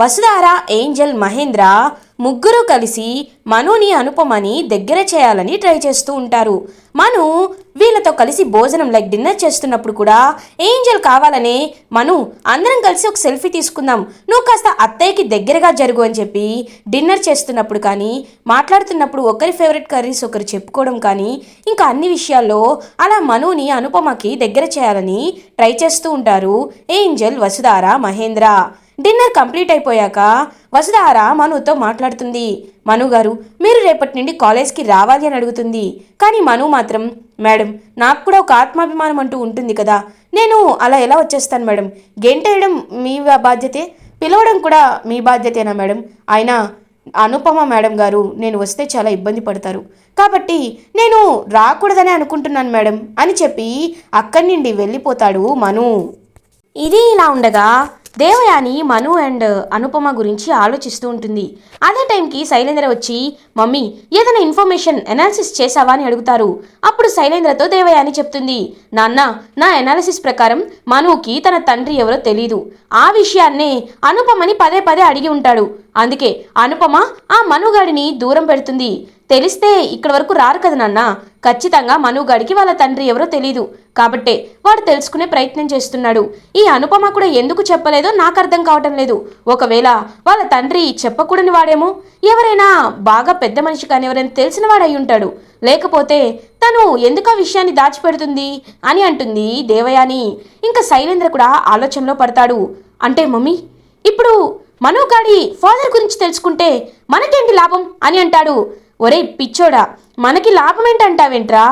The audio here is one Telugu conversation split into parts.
వసుధార ఏంజల్ మహేంద్ర ముగ్గురు కలిసి మనుని అనుపమని దగ్గర చేయాలని ట్రై చేస్తూ ఉంటారు. మను వీళ్ళతో కలిసి భోజనం లైక్ డిన్నర్ చేస్తున్నప్పుడు కూడా ఏంజల్ కావాలనే మను అందరం కలిసి ఒక సెల్ఫీ తీసుకుందాం. నువ్వు కాస్త అత్తయ్యకి దగ్గరగా జరుగు అని చెప్పి డిన్నర్ చేస్తున్నప్పుడు కానీ మాట్లాడుతున్నప్పుడు ఒకరి ఫేవరెట్ కర్రీస్ ఒకరు చెప్పుకోవడం కానీ ఇంకా అన్ని విషయాల్లో అలా మనుని అనుపమకి దగ్గర చేయాలని ట్రై చేస్తూ ఉంటారు Angel Vasudhara Mahendra. Dinner complete అయిపోయాక వసుధార మనుతో మాట్లాడుతుంది. మను గారు మీరు రేపటి నుండి కాలేజ్కి రావాలి అని అడుగుతుంది. కానీ మను మాత్రం మేడం నాకు కూడా ఒక ఆత్మాభిమానం అంటూ ఉంటుంది కదా. నేను అలా ఎలా వచ్చేస్తాను మేడం? గెంటేయడం మీ బాధ్యతే? పిలవడం కూడా మీ బాధ్యతేనా మేడం? అయినా అనుపమ మేడం గారు నేను వస్తే చాలా ఇబ్బంది పడతారు. కాబట్టి నేను రాకూడదనే అనుకుంటున్నాను మేడం అని చెప్పి అక్కడి నుండి వెళ్ళిపోతాడు మను. ఇది ఇలా ఉండగా దేవయాని మను అండ్ అనుపమ గురించి ఆలోచిస్తూ ఉంటుంది. అదే టైంకి శైలేంద్ర వచ్చి మమ్మీ ఏదైనా ఇన్ఫర్మేషన్ ఎనాలిసిస్ చేసావా అని అడుగుతారు. అప్పుడు శైలేంద్రతో దేవయాని చెప్తుంది నాన్న నా ఎనాలిసిస్ ప్రకారం మనుకి తన తండ్రి ఎవరో తెలీదు. ఆ విషయాన్నే అనుపమని పదే పదే అడిగి ఉంటాడు. అందుకే అనుపమ ఆ మనుగాడిని దూరం పెడుతుంది. తెలిస్తే ఇక్కడ వరకు రారు కదా నాన్న. ఖచ్చితంగా మనుగాడికి వాళ్ళ తండ్రి ఎవరో తెలీదు. కాబట్టే వాడు తెలుసుకునే ప్రయత్నం చేస్తున్నాడు. ఈ అనుపమ కూడా ఎందుకు చెప్పలేదో నాకు అర్థం కావటం లేదు. ఒకవేళ వాళ్ళ తండ్రి చెప్పకూడని వాడేమో? ఎవరైనా బాగా పెద్ద మనిషి కానీ ఎవరైనా తెలిసిన వాడై ఉంటాడు. లేకపోతే తను ఎందుకు ఆ విషయాన్ని దాచిపెడుతుంది అని అంటుంది దేవయాని. ఇంకా శైలేంద్ర కూడా ఆలోచనలో పడతాడు. అంటే మమ్మీ ఇప్పుడు మనోగాడి ఫాదర్ గురించి తెలుసుకుంటే మనకేంటి లాభం అని అంటాడు. ఒరే పిచ్చోడా మనకి లాభం ఏంటంటావేంట్రా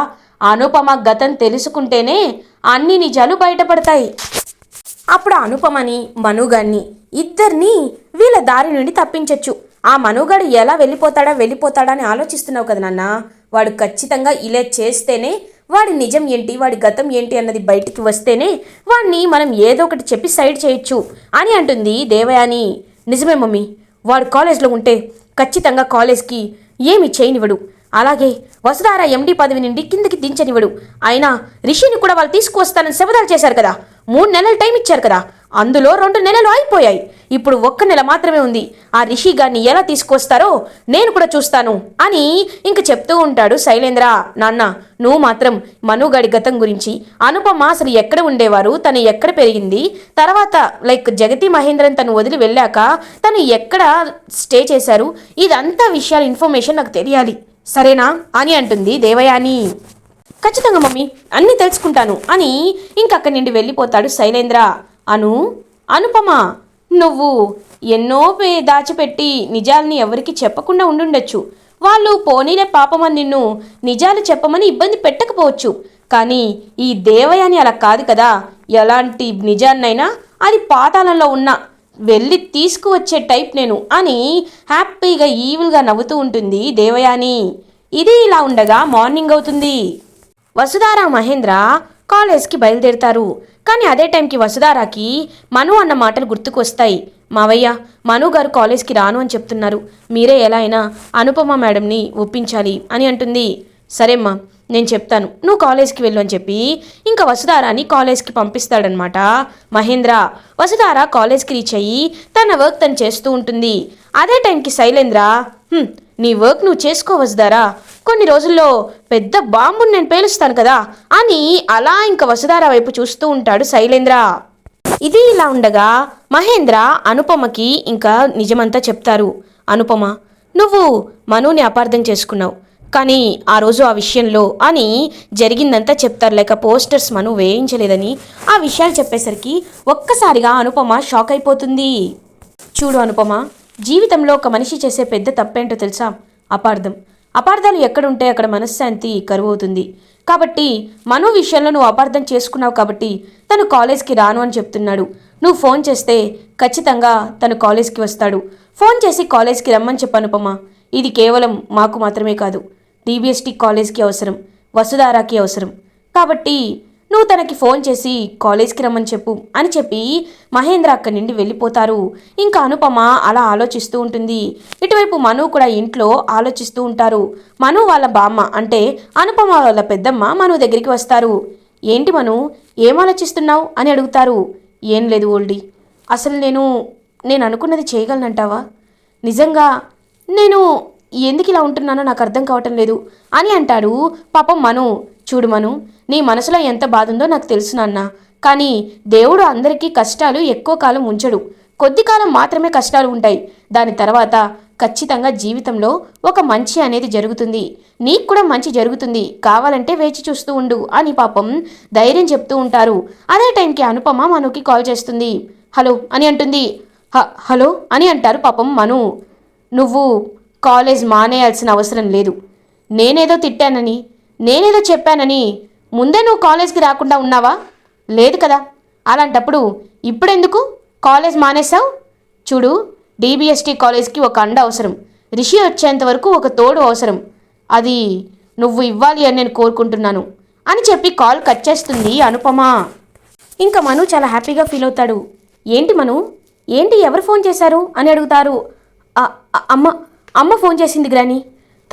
అనుపమ గతం తెలుసుకుంటేనే అన్ని నిజాలు బయటపడతాయి. అప్పుడు అనుపమని మనుగాన్ని ఇద్దరిని వీళ్ళ దారి నుండి తప్పించవచ్చు ఆ మనుగాడు ఎలా వెళ్ళిపోతాడా వెళ్ళిపోతాడా అని ఆలోచిస్తున్నావు కదా నాన్న? వాడు ఖచ్చితంగా ఇలా చేస్తేనే వాడి నిజం ఏంటి వాడి గతం ఏంటి అన్నది బయటికి వస్తేనే వాడిని మనం ఏదో ఒకటి చెప్పి సైడ్ చేయొచ్చు అని అంటుంది దేవయాని. నిజమే మమ్మీ వాడు కాలేజ్లో ఉంటే ఖచ్చితంగా కాలేజ్కి ఏమి చేయనివ్వడు. అలాగే వసుధార ఎండి పదవి నుండి కిందకి దించనివ్వడు. అయినా రిషిని కూడా వాళ్ళు తీసుకువస్తానని శబదాలు చేశారు కదా. మూడు నెలలు టైం ఇచ్చారు కదా. అందులో రెండు నెలలు అయిపోయాయి ఇప్పుడు ఒక్క నెల మాత్రమే ఉంది. ఆ రిషి గారిని ఎలా తీసుకొస్తారో నేను కూడా చూస్తాను అని ఇంక చెప్తూ ఉంటాడు శైలేంద్ర. నాన్న నువ్వు మాత్రం మనుగాడి గతం గురించి అనుపమ అసలు ఎక్కడ ఉండేవారు తను ఎక్కడ పెరిగింది తర్వాత లైక్ జగతి మహేంద్రన్ తను వదిలి వెళ్ళాక తను ఎక్కడ స్టే చేశారు ఇదంతా విషయాల ఇన్ఫర్మేషన్ నాకు తెలియాలి. సరేనా? అని అంటుంది దేవయాని. ఖచ్చితంగా మమ్మీ అన్నీ తెలుసుకుంటాను అని ఇంకక్కడి నుండి వెళ్ళిపోతాడు శైలేంద్ర. అను అనుపమ నువ్వు ఎన్నో పే- దాచిపెట్టి నిజాల్ని ఎవరికి చెప్పకుండా ఉండుండొచ్చు. వాళ్ళు పోనీలే పాపమని నిన్ను నిజాలు చెప్పమని ఇబ్బంది పెట్టకపోవచ్చు. కానీ ఈ దేవయాని అలా కాదు కదా. ఎలాంటి నిజాన్నైనా అది పాతాళంలో ఉన్న. వెళ్ళి తీసుకువచ్చే టైప్ నేను అని హ్యాపీగా ఈవిల్గా నవ్వుతూ ఉంటుంది దేవయాని. ఇది ఇలా ఉండగా మార్నింగ్ అవుతుంది. వసుధారా మహేంద్ర కాలేజ్కి బయలుదేరుతారు. కానీ అదే టైంకి వసుధారాకి మను అన్న మాటలు గుర్తుకొస్తాయి. మావయ్య మను గారు కాలేజ్కి రాను అని చెప్తున్నారు. మీరే ఎలా అయినా అనుపమ మేడంని ఒప్పించాలి అని అంటుంది. సరేమ్మా నేను చెప్తాను. నువ్వు కాలేజ్కి వెళ్ళు అని చెప్పి ఇంకా వసుధారాని కాలేజ్కి పంపిస్తాడనమాట. మహేంద్ర వసుధార కాలేజ్కి రీచ్ అయ్యి తన వర్క్ తను చేస్తూ ఉంటుంది. అదే టైంకి శైలేంద్ర నీ వర్క్ నువ్వు చేసుకో వసుధారా కొన్ని రోజుల్లో పెద్ద బాంబుని నేను పేలుస్తాను కదా అని అలా ఇంకా వసుధారా వైపు చూస్తూ ఉంటాడు శైలేంద్ర. ఇది ఇలా ఉండగా మహేంద్ర అనుపమకి ఇంకా నిజమంతా చెప్తారు. అనుపమ నువ్వు మనుని అపార్థం చేసుకున్నావు. కానీ ఆ రోజు ఆ విషయంలో అని జరిగిందంతా చెప్తారు. లేక పోస్టర్స్ మను వేయించలేదని ఆ విషయాలు చెప్పేసరికి ఒక్కసారిగా అనుపమ షాక్ అయిపోతుంది. చూడు అనుపమ జీవితంలో ఒక మనిషి చేసే పెద్ద తప్పేంటో తెలుసా? అపార్థం. అపార్థాలు ఎక్కడుంటే అక్కడ మనశ్శాంతి కరువు అవుతుంది. కాబట్టి మను విషయంలో నువ్వు అపార్థం చేసుకున్నావు కాబట్టి తను కాలేజ్కి రాను అని చెప్తున్నాడు. నువ్వు ఫోన్ చేస్తే ఖచ్చితంగా తను కాలేజ్కి వస్తాడు. ఫోన్ చేసి కాలేజ్కి రమ్మని చెప్పు అనుపమ ఇది కేవలం మాకు మాత్రమే కాదు. డిబిఎస్టీ కాలేజ్కి అవసరం. వసుధారాకి అవసరం. కాబట్టి నువ్వు తనకి ఫోన్ చేసి కాలేజ్కి రమ్మని చెప్పు అని చెప్పి మహేంద్ర అక్కడి నుండి వెళ్ళిపోతారు. ఇంకా అనుపమ అలా ఆలోచిస్తూ ఉంటుంది. ఇటువైపు మను కూడా ఇంట్లో ఆలోచిస్తూ ఉంటారు. మను వాళ్ళ బామ్మ అంటే అనుపమ వాళ్ళ పెద్దమ్మ మను దగ్గరికి వస్తారు. ఏంటి మను? ఏం ఆలోచిస్తున్నావు? అని అడుగుతారు. ఏం లేదు ఓల్డీ. అసలు నేను నేను అనుకున్నది చేయగలనంటావా? నిజంగా నేను ఎందుకు ఇలా ఉంటున్నానో నాకు అర్థం కావటం లేదు అని అంటాడు పాపం మను. చూడు మను నీ మనసులో ఎంత బాధ ఉందో నాకు తెలుసు నాన్న. కానీ దేవుడు అందరికీ కష్టాలు ఎక్కువ కాలం ఉంచడు. కొద్ది కాలం మాత్రమే కష్టాలు ఉంటాయి. దాని తర్వాత ఖచ్చితంగా జీవితంలో ఒక మంచి అనేది జరుగుతుంది. నీకు కూడా మంచి జరుగుతుంది. కావాలంటే వేచి చూస్తూ ఉండు అని పాపం ధైర్యం చెప్తూ ఉంటారు. అదే టైంకి అనుపమ మనుకి కాల్ చేస్తుంది. హలో అని అంటుంది. "హ- హలో అని అంటారు పాపం మను. నువ్వు కాలేజ్ మానేయాల్సిన అవసరం లేదు. నేనేదో తిట్టానని నేనేదో చెప్పానని ముందే నువ్వు కాలేజ్కి రాకుండా ఉన్నావా? లేదు కదా. అలాంటప్పుడు ఇప్పుడెందుకు? కాలేజ్ మానేశావు? చూడు డీబీఎస్టీ కాలేజ్కి ఒక అండ అవసరం. రిషి వచ్చేంత వరకు ఒక తోడు అవసరం. అది నువ్వు ఇవ్వాలి అని నేను కోరుకుంటున్నాను. అని చెప్పి కాల్ కట్ చేస్తుంది అనుపమ. ఇంకా మను చాలా హ్యాపీగా ఫీల్ అవుతాడు. ఏంటి మను? ఏంటి ఎవరు ఫోన్ చేశారు? అని అడుగుతారు. అమ్మ అమ్మ ఫోన్ చేసింది గ్రాని.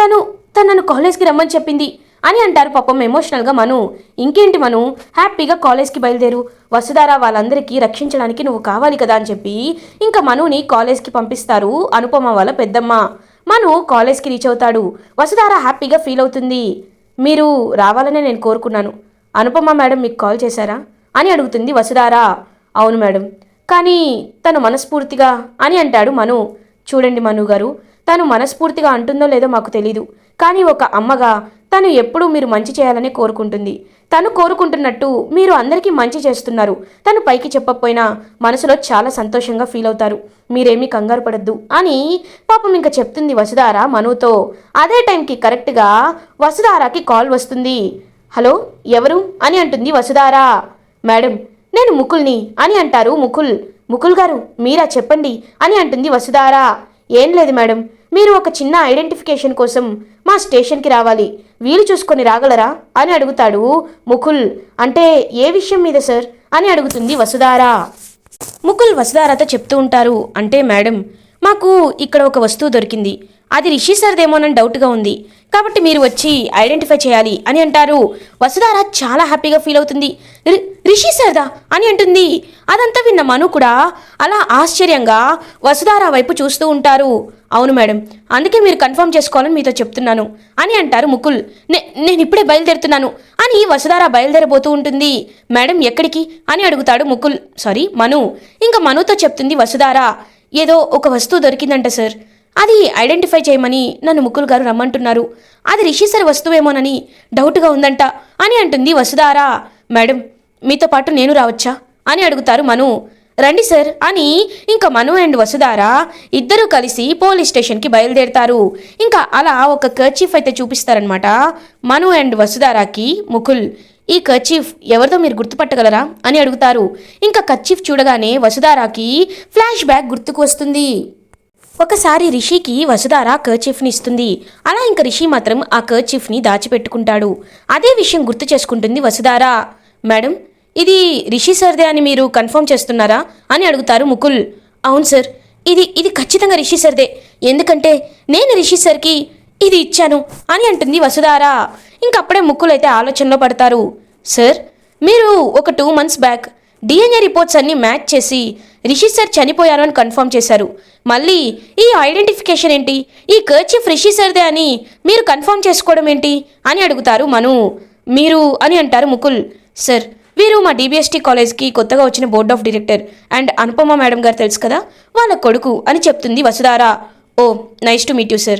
తను తను నన్ను కాలేజ్కి రమ్మని చెప్పింది. అని అంటారు పాపం ఎమోషనల్గా మను. ఇంకేంటి మను? హ్యాపీగా కాలేజ్కి బయలుదేరు. వసుధార వాళ్ళందరికీ రక్షించడానికి నువ్వు కావాలి కదా అని చెప్పి ఇంకా మనుని కాలేజ్కి పంపిస్తారు అనుపమ వాళ్ళ పెద్దమ్మ. మను కాలేజ్కి రీచ్ అవుతాడు. వసుధార హ్యాపీగా ఫీల్ అవుతుంది. మీరు రావాలనే నేను కోరుకున్నాను. అనుపమ మేడం మీకు కాల్ చేశారా? అని అడుగుతుంది వసుధార. అవును మేడం. కానీ తను మనస్ఫూర్తిగా అని అంటాడు మను. చూడండి మను గారు తను మనస్ఫూర్తిగా అంటుందో లేదో మాకు తెలీదు. కానీ ఒక అమ్మగా తను ఎప్పుడూ మీరు మంచి చేయాలని కోరుకుంటుంది. తను కోరుకుంటున్నట్టు మీరు అందరికీ మంచి చేస్తున్నారు. తను పైకి చెప్పకపోయినా మనసులో చాలా సంతోషంగా ఫీల్ అవుతారు. మీరేమీ కంగారు పడద్దు అని పాపం ఇంకా చెప్తుంది వసుధార మనుతో. అదే టైంకి కరెక్ట్గా వసుధారాకి కాల్ వస్తుంది. హలో ఎవరు? అని అంటుంది వసుధారా. మేడం నేను ముకుల్ని అని అంటారు ముకుల్. ముకుల్ గారు మీరా చెప్పండి అని అంటుంది వసుధారా. ఏం లేదు మేడం మీరు ఒక చిన్న ఐడెంటిఫికేషన్ కోసం మా స్టేషన్కి రావాలి. వీలు చూసుకొని రాగలరా? అని అడుగుతాడు ముకుల్. అంటే ఏ విషయం మీద సార్? అని అడుగుతుంది వసుధార. ముకుల్ వసుధారతో చెప్తూ ఉంటారు. అంటే మేడం మాకు ఇక్కడ ఒక వస్తువు దొరికింది. అది రిషి సర్దేమోనని డౌట్గా ఉంది. కాబట్టి మీరు వచ్చి ఐడెంటిఫై చేయాలి అని అంటారు. వసుధార చాలా హ్యాపీగా ఫీల్ అవుతుంది. "రి- రిషి సర్దా? అని అంటుంది. అదంతా విన్న మను కూడా అలా ఆశ్చర్యంగా వసుధార వైపు చూస్తూ ఉంటారు. అవును మేడం అందుకే మీరు కన్ఫర్మ్ చేసుకోవాలని మీతో చెప్తున్నాను. అని అంటారు ముకుల్. "నే- నేను ఇప్పుడే బయలుదేరుతున్నాను అని వసుధార బయలుదేరబోతూ ఉంటుంది. మేడం ఎక్కడికి? అని అడుగుతాడు ముకుల్. సారీ మను. ఇంకా మనుతో చెప్తుంది వసుధార. ఏదో ఒక వస్తువు దొరికిందంట సార్. అది ఐడెంటిఫై చేయమని నన్ను ముకుల్ గారు రమ్మంటున్నారు. అది రిషి వస్తువేమోనని డౌట్గా ఉందంట. అని అంటుంది వసుధారా. మేడం మీతో పాటు నేను రావచ్చా? అని అడుగుతారు మను. రండి సార్ అని ఇంకా మను అండ్ వసుధార ఇద్దరూ కలిసి పోలీస్ స్టేషన్కి బయలుదేరుతారు. ఇంకా అలా ఒక కర్చీఫ్ అయితే చూపిస్తారనమాట మను అండ్ వసుధారాకి ముకుల్. ఈ కర్చీఫ్ ఎవరిదో మీరు గుర్తుపట్టగలరా? అని అడుగుతారు. ఇంకా కర్చీఫ్ చూడగానే వసుధారాకి ఫ్లాష్ బ్యాక్ గుర్తుకు వస్తుంది. ఒకసారి రిషికి వసుధార కర్చీఫ్ని ఇస్తుంది. అలా ఇంక రిషి మాత్రం ఆ కర్చీఫ్ని దాచిపెట్టుకుంటాడు. అదే విషయం గుర్తు చేసుకుంటుంది వసుధార. మేడం ఇది రిషి సర్దే అని మీరు కన్ఫర్మ్ చేస్తున్నారా? అని అడుగుతారు ముకుల్. అవును సార్ ఇది ఇది ఖచ్చితంగా రిషి సర్దే. ఎందుకంటే నేను రిషి సర్కి ఇది ఇచ్చాను అని అంటుంది వసుధార. ఇంకప్పుడే ముక్కులైతే ఆలోచనలో పడతారు. సార్ మీరు ఒక two months back DNA reports అన్ని మ్యాచ్ చేసి రిషి సార్ చనిపోయారు అని కన్ఫర్మ్ చేశారు. మళ్ళీ ఈ ఐడెంటిఫికేషన్ ఏంటి? ఈ కర్చీఫ్ రిషి సార్దే అని మీరు కన్ఫర్మ్ చేసుకోవడం ఏంటి? అని అడుగుతారు మను. మీరు అని అంటారు ముకుల్. సార్ వీరు మా డిబిఎస్టీ కాలేజ్కి కొత్తగా వచ్చిన board of director and Anupama madam గారు తెలుసు కదా? వాళ్ళ కొడుకు అని చెప్తుంది Vasudhara. Oh nice to meet you sir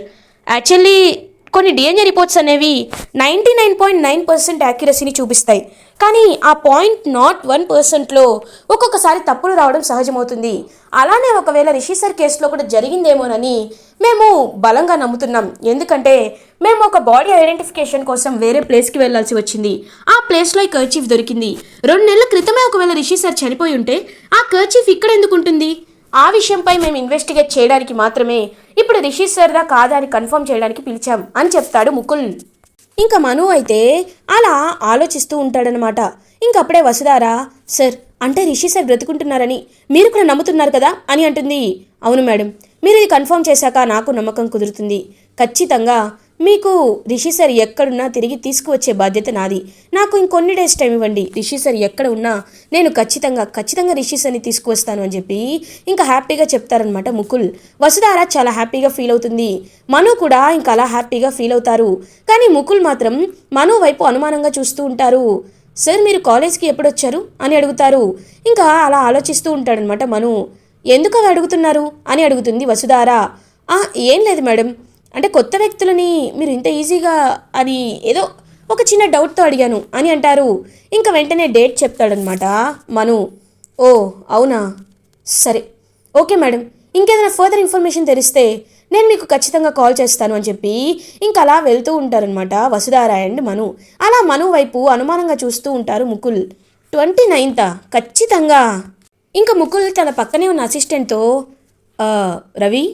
actually కొన్ని డిఎన్ఏ రిపోర్ట్స్ అనేవి ninety nine point nine percent యాక్యురసీని చూపిస్తాయి. కానీ ఆ పాయింట్ నాట్ వన్ పర్సెంట్లో ఒక్కొక్కసారి తప్పులు రావడం సహజమవుతుంది. అలానే ఒకవేళ రిషి సార్ కేసులో కూడా జరిగిందేమోనని మేము బలంగా నమ్ముతున్నాం. ఎందుకంటే మేము ఒక బాడీ ఐడెంటిఫికేషన్ కోసం వేరే ప్లేస్కి వెళ్ళాల్సి వచ్చింది. ఆ ప్లేస్లో ఈ కర్చీఫ్ దొరికింది. రెండు నెలల క్రితమే ఒకవేళ రిషి సార్ చనిపోయి ఉంటే ఆ కర్చీఫ్ ఇక్కడ ఎందుకు ఉంటుంది? ఆ విషయంపై మేము ఇన్వెస్టిగేట్ చేయడానికి మాత్రమే ఇప్పుడు రిషి సార్దా కాదా అని కన్ఫర్మ్ చేయడానికి పిలిచాం అని చెప్తాడు ముకుల్. ఇంకా మను అయితే అలా ఆలోచిస్తూ ఉంటాడనమాట ఇంకప్పుడే వసుధారా సార్ అంటే రిషి సార్ బ్రతుకుంటున్నారని మీరు కూడా నమ్ముతున్నారు కదా? అని అంటుంది. అవును మేడం మీరు ఇది కన్ఫర్మ్ చేశాక నాకు నమ్మకం కుదురుతుంది. ఖచ్చితంగా మీకు రిషి సార్ ఎక్కడున్నా తిరిగి తీసుకువచ్చే బాధ్యత నాది. నాకు ఇంకొన్ని డేస్ టైం ఇవ్వండి. రిషి సార్ ఎక్కడ ఉన్నా నేను ఖచ్చితంగా ఖచ్చితంగా రిషి సార్ని తీసుకువస్తాను అని చెప్పి ఇంకా హ్యాపీగా చెప్తారనమాట ముకుల్. వసుధార చాలా హ్యాపీగా ఫీల్ అవుతుంది. మను కూడా ఇంకా అలా హ్యాపీగా ఫీల్ అవుతారు. కానీ ముకుల్ మాత్రం మను వైపు అనుమానంగా చూస్తూ ఉంటారు. సార్ మీరు కాలేజ్కి ఎప్పుడు వచ్చారు అని అడుగుతారు. ఇంకా అలా ఆలోచిస్తూ ఉంటాడనమాట మను. ఎందుకు అవి అడుగుతున్నారు? అని అడుగుతుంది వసుధార. ఏం లేదు మేడం. అంటే కొత్త వ్యక్తులని మీరు ఇంత ఈజీగా అని ఏదో ఒక చిన్న డౌట్తో అడిగాను అని అంటారు. ఇంకా వెంటనే డేట్ చెప్తాడనమాట. మను. ఓ అవునా? సరే. Okay madam. ఇంకేదైనా ఫర్దర్ ఇన్ఫర్మేషన్ తెలిస్తే నేను మీకు ఖచ్చితంగా కాల్ చేస్తాను అని చెప్పి ఇంకా అలా వెళ్తూ ఉంటారనమాట వసుధార అండ్ మను. అలా మను వైపు అనుమానంగా చూస్తూ ఉంటారు ముకుల్. ట్వంటీ నైన్తా? ఖచ్చితంగా. ఇంకా ముకుల్ తన పక్కనే ఉన్న అసిస్టెంట్తో రవి?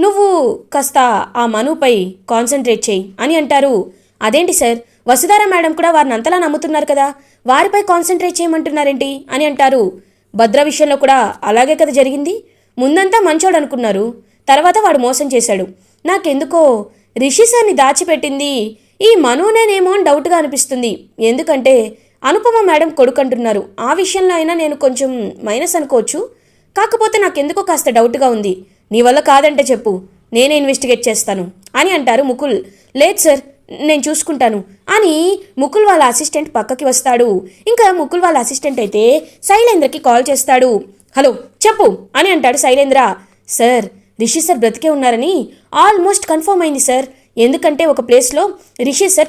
నువ్వు కాస్త ఆ మనుపై కాన్సన్ట్రేట్ చేయి అని అంటారు. అదేంటి సార్? వసుధార మేడం కూడా వారిని అంతలా నమ్ముతున్నారు కదా? వారిపై కాన్సన్ట్రేట్ చేయమంటున్నారేంటి అని అంటారు. భద్ర విషయంలో కూడా అలాగే కదా జరిగింది? ముందంతా మంచోడు అనుకున్నారు. తర్వాత వాడు మోసం చేశాడు. నాకెందుకో రిషి సార్ని దాచిపెట్టింది ఈ మనునేనేమో అని డౌట్గా అనిపిస్తుంది. ఎందుకంటే అనుపమ మేడం కొడుకు అంటున్నారు. ఆ విషయంలో అయినా నేను కొంచెం మైనస్ అనుకోవచ్చు. కాకపోతే నాకెందుకో కాస్త డౌట్గా ఉంది. నీ వల్ల కాదంటే చెప్పు. నేనే ఇన్వెస్టిగేట్ చేస్తాను. అని అంటారు ముకుల్. లేదు సార్ నేను చూసుకుంటాను. అని ముకుల్ వాళ్ళ అసిస్టెంట్ పక్కకి వస్తాడు. ఇంకా ముకుల్ వాళ్ళ అసిస్టెంట్ అయితే శైలేంద్రకి కాల్ చేస్తాడు. హలో చెప్పు అని అంటాడు శైలేంద్ర. సార్ రిషి సార్ బ్రతికే ఉన్నారని ఆల్మోస్ట్ కన్ఫర్మ్ అయింది సార్. ఎందుకంటే ఒక ప్లేస్లో రిషి సార్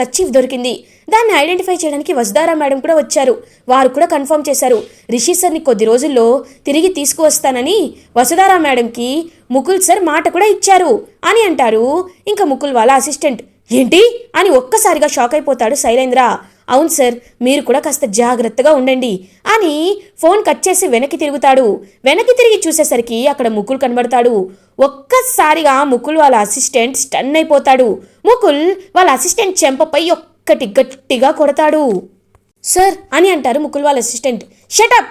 కర్చీఫ్ దొరికింది. దాన్ని ఐడెంటిఫై చేయడానికి వసుధారా మేడం కూడా వచ్చారు. వారు కూడా కన్ఫర్మ్ చేశారు. రిషి సార్ని కొద్ది రోజుల్లో తిరిగి తీసుకువస్తానని వసుధారా మేడంకి ముకుల్ సార్ మాట కూడా ఇచ్చారు అని అంటారు. ఇంకా ముకుల్ వాళ్ళ అసిస్టెంట్. ఏంటి? అని ఒక్కసారిగా షాక్ అయిపోతాడు శైలేంద్ర. అవును సార్ మీరు కూడా కాస్త జాగ్రత్తగా ఉండండి అని ఫోన్ కట్ చేసి వెనక్కి తిరుగుతాడు. వెనక్కి తిరిగి చూసేసరికి అక్కడ ముకుల్ కనబడతాడు. ఒక్కసారిగా ముకుల్ వాళ్ళ అసిస్టెంట్ స్టన్ అయిపోతాడు. ముకుల్ వాళ్ళ అసిస్టెంట్ చెంపపై ఒక్కటి గట్టిగా కొడతాడు. సార్ అని అంటారు ముకుల్ వాళ్ళ అసిస్టెంట్ షటప్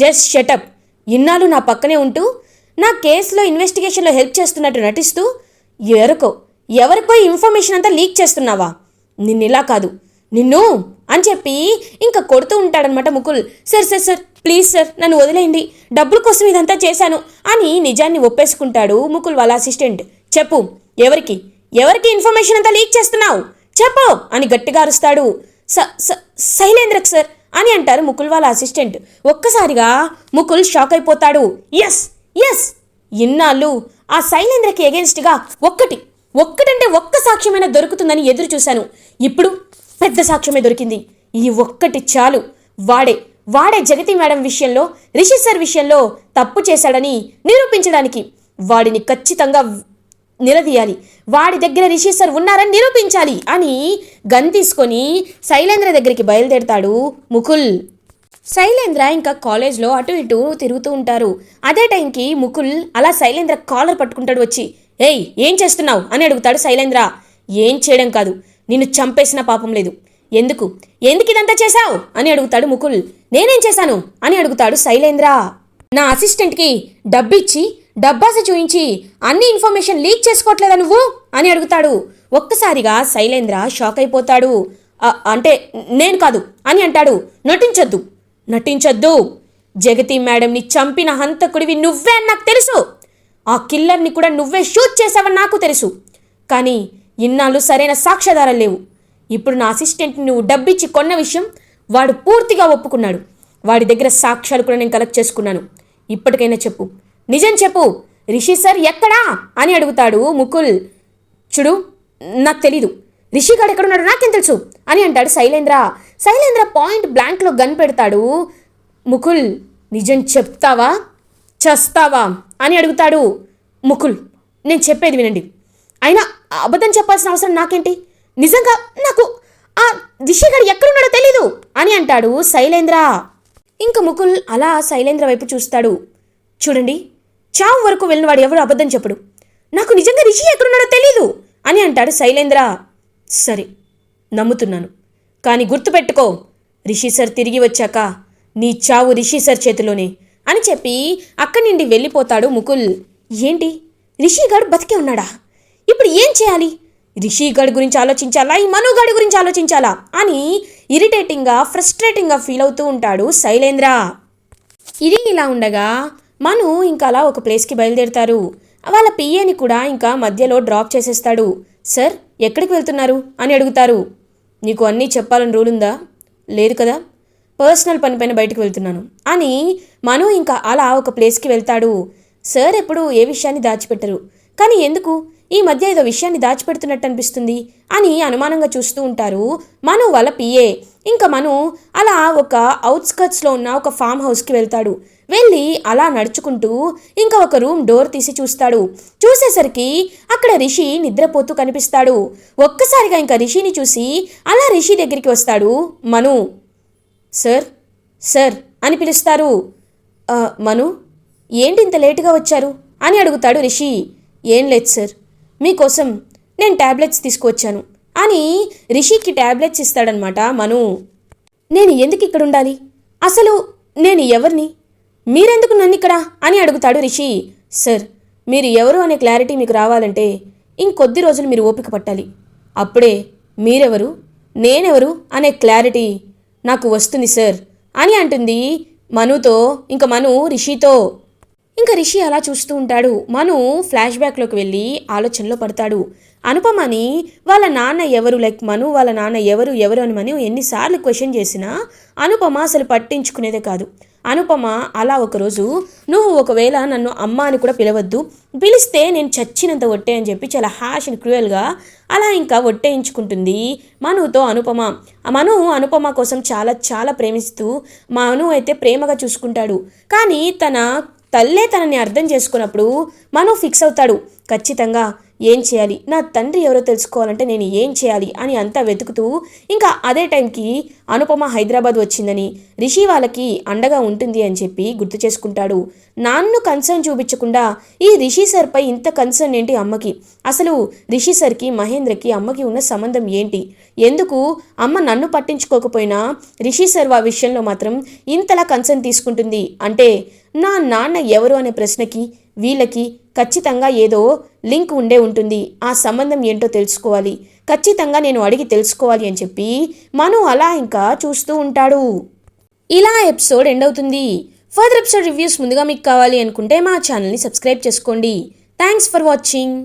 జస్ట్ షటప్ ఇన్నాళ్ళు నా పక్కనే ఉంటూ నా కేసులో ఇన్వెస్టిగేషన్లో హెల్ప్ చేస్తున్నట్టు నటిస్తూ ఎవరికో ఎవరికో ఇన్ఫర్మేషన్ అంతా లీక్ చేస్తున్నావా? నిన్నిలా కాదు నిన్ను అని చెప్పి ఇంకా కొడుతూ ఉంటాడనమాట Mukul. Sir sir sir please sir నన్ను వదిలేయండి డబ్బుల కోసం ఇదంతా చేశాను అని నిజాన్ని ఒప్పేసుకుంటాడు ముకుల్ వాళ్ళ అసిస్టెంట్ చెప్పు ఎవరికి? ఎవరికి ఇన్ఫర్మేషన్ అంతా లీక్ చేస్తున్నావు? చెప్పు! అని గట్టిగా అరుస్తాడు. స స- శైలేంద్రక్ సార్ అని అంటారు ముకుల్ వాళ్ళ అసిస్టెంట్. ఒక్కసారిగా ముకుల్ షాక్ అయిపోతాడు. Yes yes! ఇన్నాళ్ళు ఆ శైలేంద్రకి ఎగెన్స్ట్గా ఒక్కటి ఒక్కటంటే ఒక్క సాక్ష్యమైనా దొరుకుతుందని ఎదురు చూశాను. ఇప్పుడు పెద్ద సాక్ష్యమే దొరికింది. ఈ ఒక్కటి చాలు. వాడే వాడే జగతి మేడం విషయంలో రిషి సార్ విషయంలో తప్పు చేశాడని నిరూపించడానికి వాడిని ఖచ్చితంగా నిలదీయాలి. వాడి దగ్గర రిషి సార్ ఉన్నారని నిరూపించాలి అని గన్ తీసుకొని శైలేంద్ర దగ్గరికి బయలుదేరతాడు ముకుల్. శైలేంద్ర ఇంకా కాలేజ్లో అటు ఇటు తిరుగుతూ ఉంటారు. అదే టైంకి ముకుల్ అలా శైలేంద్ర కాలర్ పట్టుకుంటాడు వచ్చి ఏయ్ ఏం చేస్తున్నావు? అని అడుగుతాడు శైలేంద్ర. ఏం చేయడం కాదు నిన్ను చంపేసిన పాపం లేదు. ఎందుకు? ఎందుకు ఇదంతా చేశావు? అని అడుగుతాడు ముకుల్. నేనేం చేశాను? అని అడుగుతాడు శైలేంద్ర. నా అసిస్టెంట్కి డబ్బిచ్చి డబ్బాస చూయించి అన్ని ఇన్ఫర్మేషన్ లీక్ చేసుకోవట్లేదా నువ్వు? అని అడుగుతాడు. ఒక్కసారిగా శైలేంద్ర షాక్ అయిపోతాడు. అంటే నేను కాదు అని అంటాడు. నటించొద్దు. నటించొద్దు. జగతి మేడంని చంపిన హంతకుడివి నువ్వే అని నాకు తెలుసు. ఆ కిల్లర్ని కూడా నువ్వే షూట్ చేసావని నాకు తెలుసు. కానీ ఇన్నాళ్ళు సరైన సాక్ష్యాధారాలు లేవు. ఇప్పుడు నా అసిస్టెంట్ని నువ్వు డబ్బిచ్చి కొన్న విషయం వాడు పూర్తిగా ఒప్పుకున్నాడు. వాడి దగ్గర సాక్ష్యాలు కూడా నేను కలెక్ట్ చేసుకున్నాను. ఇప్పటికైనా చెప్పు. నిజం చెప్పు. రిషి సార్ ఎక్కడా? అని అడుగుతాడు ముకుల్. చూడు నాకు తెలీదు. రిషిగాడు ఎక్కడున్నాడు నాకేం తెలుసు? అని అంటాడు శైలేంద్ర. శైలేంద్ర పాయింట్ బ్లాంక్లో గన్ పెడతాడు. ముకుల్ నిజం చెప్తావా? చస్తావా? అని అడుగుతాడు ముకుల్. నేను చెప్పేది వినండి. అయినా అబద్ధం చెప్పాల్సిన అవసరం నాకేంటి? నిజంగా నాకు ఆ రిషిగాడు ఎక్కడున్నాడో తెలీదు. అని అంటాడు శైలేంద్ర. ఇంక ముకుల్ అలా శైలేంద్ర వైపు చూస్తాడు. చూడండి. చావు వరకు వెళ్ళినవాడు ఎవరు అబద్ధం చెప్పడు. నాకు నిజంగా రిషి ఎక్కడున్నాడో తెలీదు అని అంటాడు శైలేంద్ర. సరే నమ్ముతున్నాను. కానీ గుర్తుపెట్టుకో రిషి సార్ తిరిగి వచ్చాక నీ చావు రిషి సార్ చేతిలోనే అని చెప్పి అక్కడి నుండి వెళ్ళిపోతాడు ముకుల్. ఏంటి? రిషిగాడు బతికే ఉన్నాడా? ఇప్పుడు ఏం చేయాలి? రిషిగాడి గురించి ఆలోచించాలా? ఈ మనుగాడి గురించి ఆలోచించాలా? అని ఇరిటేటింగ్గా ఫ్రస్ట్రేటింగ్గా ఫీల్ అవుతూ ఉంటాడు శైలేంద్ర. ఇది ఇలా ఉండగా మను ఇంకా అలా ఒక ప్లేస్కి బయలుదేరుతారు. వాళ్ళ పిఏని కూడా ఇంకా మధ్యలో డ్రాప్ చేసేస్తాడు. సార్ ఎక్కడికి వెళ్తున్నారు? అని అడుగుతారు. నీకు అన్నీ చెప్పాలని రూల్ ఉందా? లేదు కదా పర్సనల్ పని పైన బయటకు వెళ్తున్నాను. అని మను ఇంకా అలా ఒక ప్లేస్కి వెళ్తాడు. సార్ ఎప్పుడు ఏ విషయాన్ని దాచిపెట్టరు. కానీ ఎందుకు? ఈ మధ్య ఏదో విషయాన్ని దాచిపెడుతున్నట్టు అనిపిస్తుంది అని అనుమానంగా చూస్తూ ఉంటారు మను వాళ్ళ పిఏ. ఇంకా మను అలా ఒక అవుట్స్కట్స్లో ఉన్న ఒక ఫామ్ హౌస్కి వెళ్తాడు. వెళ్ళి అలా నడుచుకుంటూ ఇంకా ఒక రూమ్ డోర్ తీసి చూస్తాడు. చూసేసరికి అక్కడ రిషి నిద్రపోతూ కనిపిస్తాడు. ఒక్కసారిగా ఇంకా రిషిని చూసి అలా రిషి దగ్గరికి వస్తాడు. మను. సార్ సార్ అని పిలుస్తారు. మను ఏంటి ఇంత లేటుగా వచ్చారు? అని అడుగుతాడు రిషి. ఏం లేదు సార్ మీకోసం నేను ట్యాబ్లెట్స్ తీసుకువచ్చాను అని రిషికి ట్యాబ్లెట్స్ ఇస్తాడనమాట మను. నేను ఎందుకు ఇక్కడ ఉండాలి? అసలు నేను ఎవరిని? మీరెందుకు నన్ను ఇక్కడ అని అడుగుతాడు రిషి. సార్ మీరు ఎవరు అనే క్లారిటీ మీకు రావాలంటే ఇంకొద్ది రోజులు మీరు ఓపిక పట్టాలి. అప్పుడే మీరెవరు నేనెవరు అనే క్లారిటీ నాకు వస్తుంది సార్ అని అంటుంది మనుతో ఇంక మను రిషితో. ఇంకా రిషి అలా చూస్తూ ఉంటాడు. మను ఫ్లాష్ బ్యాక్లోకి వెళ్ళి ఆలోచనలో పడతాడు. అనుపమని వాళ్ళ నాన్న ఎవరు లైక్ మను వాళ్ళ నాన్న ఎవరు ఎవరు అని మను ఎన్నిసార్లు క్వశ్చన్ చేసినా అనుపమ అసలు పట్టించుకునేదే కాదు. అనుపమ అలా ఒకరోజు నువ్వు ఒకవేళ నన్ను అమ్మ అని కూడా పిలవద్దు పిలిస్తే నేను చచ్చినంత ఒట్టే అని చెప్పి చాలా హ్యాష్ అండ్ క్రూయల్గా అలా ఇంకా ఒట్టేయించుకుంటుంది మనుతో అనుపమ. మను అనుపమ కోసం చాలా చాలా ప్రేమిస్తూ మను అయితే ప్రేమగా చూసుకుంటాడు. కానీ తన తల్లే తనని అర్థం చేసుకున్నప్పుడు మను ఫిక్స్ అవుతాడు. ఖచ్చితంగా ఏం చేయాలి? నా తండ్రి ఎవరో తెలుసుకోవాలంటే నేను ఏం చేయాలి? అని అంతా వెతుకుతూ ఇంకా అదే టైంకి అనుపమ హైదరాబాద్ వచ్చిందని రిషి వాళ్ళకి అండగా ఉంటుంది అని చెప్పి గుర్తు చేసుకుంటాడు. నాన్ను కన్సర్న్ చూపించకుండా ఈ రిషి సార్పై ఇంత కన్సర్న్ ఏంటి అమ్మకి? అసలు రిషి సార్కి మహేంద్రకి అమ్మకి ఉన్న సంబంధం ఏంటి? ఎందుకు అమ్మ నన్ను పట్టించుకోకపోయినా రిషి సార్ ఆ విషయంలో మాత్రం ఇంతలా కన్సర్న్ తీసుకుంటుంది? అంటే నా నాన్న ఎవరు అనే ప్రశ్నకి వీళ్ళకి ఖచ్చితంగా ఏదో లింక్ ఉండే ఉంటుంది. ఆ సంబంధం ఏంటో తెలుసుకోవాలి. ఖచ్చితంగా నేను అడిగి తెలుసుకోవాలి అని చెప్పి మను అలా ఇంకా చూస్తూ ఉంటాడు. ఇలా ఎపిసోడ్ ఎండ్ అవుతుంది. ఫర్దర్ ఎపిసోడ్ రివ్యూస్ ముందుగా మీకు కావాలి అనుకుంటే మా ఛానల్ని సబ్స్క్రైబ్ చేసుకోండి. Thanks for watching.